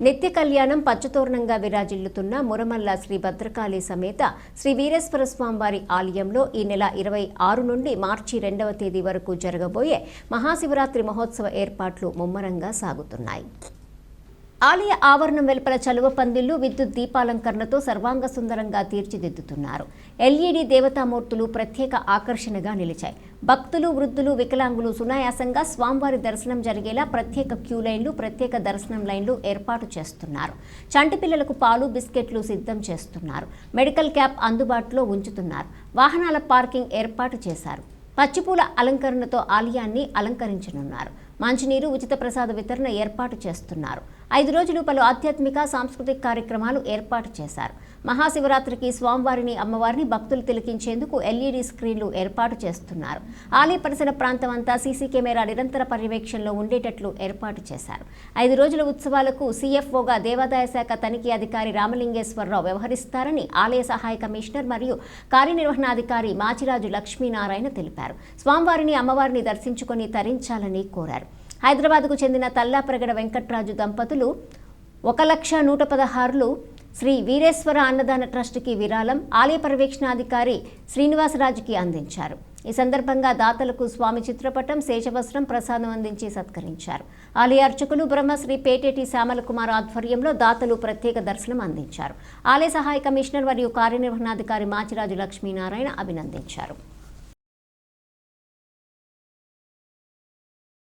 నిత్య కళ్యాణం పచ్చతోరణంగా విరాజిల్లుతున్న మురమల్ల శ్రీ భద్రకాళి సమేత శ్రీ వీరేశ్వర స్వామివారి ఆలయంలో ఈ నెల ఇరవై ఆరు నుండి మార్చి రెండవ తేదీ వరకు జరగబోయే మహాశివరాత్రి మహోత్సవ ఏర్పాట్లు ముమ్మరంగా సాగుతున్నాయి. ఆలయ ఆవరణం వెలుపల చలువ పందిళ్ళు విద్యుత్ దీపాలంకరణతో సర్వాంగ సుందరంగా తీర్చిదిద్దుతున్నారు. ఎల్ఈడి దేవతామూర్తులు ప్రత్యేక ఆకర్షణగా నిలిచాయి. భక్తులు వృద్ధులు వికలాంగులు సునాయాసంగా స్వామివారి దర్శనం జరిగేలా ప్రత్యేక క్యూ లైన్లు ప్రత్యేక దర్శనం లైన్లు ఏర్పాటు చేస్తున్నారు. చంటి పిల్లలకు పాలు బిస్కెట్లు సిద్ధం చేస్తున్నారు. మెడికల్ క్యాప్ అందుబాటులో ఉంచుతున్నారు. వాహనాల పార్కింగ్ ఏర్పాటు చేశారు. పచ్చిపూల అలంకరణతో ఆలయాన్ని అలంకరించనున్నారు. మంచినీరు ఉచిత ప్రసాద వితరణ ఏర్పాటు చేస్తున్నారు. ఐదు రోజులు పలు ఆధ్యాత్మిక సాంస్కృతిక కార్యక్రమాలు ఏర్పాటు చేశారు. మహాశివరాత్రికి స్వామివారిని అమ్మవారిని భక్తులు తిలకించేందుకు ఎల్ఈడి స్క్రీన్లు ఏర్పాటు చేస్తున్నారు. ఆలయ పరిసర ప్రాంతం అంతా సీసీ కెమెరా నిరంతర పర్యవేక్షణలో ఉండేటట్లు ఏర్పాటు చేశారు. ఐదు రోజుల ఉత్సవాలకు సీఎఫ్ఓగా దేవాదాయ శాఖ తనిఖీ అధికారి రామలింగేశ్వరరావు వ్యవహరిస్తారని ఆలయ సహాయ కమిషనర్ మరియు కార్యనిర్వహణాధికారి మాచిరాజు లక్ష్మీనారాయణ తెలిపారు. స్వామివారిని అమ్మవారిని దర్శించుకొని తరించాలని కోరారు. హైదరాబాద్కు చెందిన తల్లాప్రగడ వెంకట్రాజు దంపతులు ఒక లక్ష నూట పదహారులు శ్రీ వీరేశ్వర అన్నదాన ట్రస్టుకి విరాళం ఆలయ పర్యవేక్షణాధికారి శ్రీనివాసరాజుకి అందించారు. ఈ సందర్భంగా దాతలకు స్వామి చిత్రపటం శేషవస్త్రం ప్రసాదం అందించి సత్కరించారు. ఆలయ అర్చకులు బ్రహ్మశ్రీ పేటేటి శ్యామల కుమార్ ఆధ్వర్యంలో దాతలు ప్రత్యేక దర్శనం అందించారు. ఆలయ సహాయ కమిషనర్ మరియు కార్యనిర్వహణాధికారి మాచిరాజు లక్ష్మీనారాయణ అభినందించారు.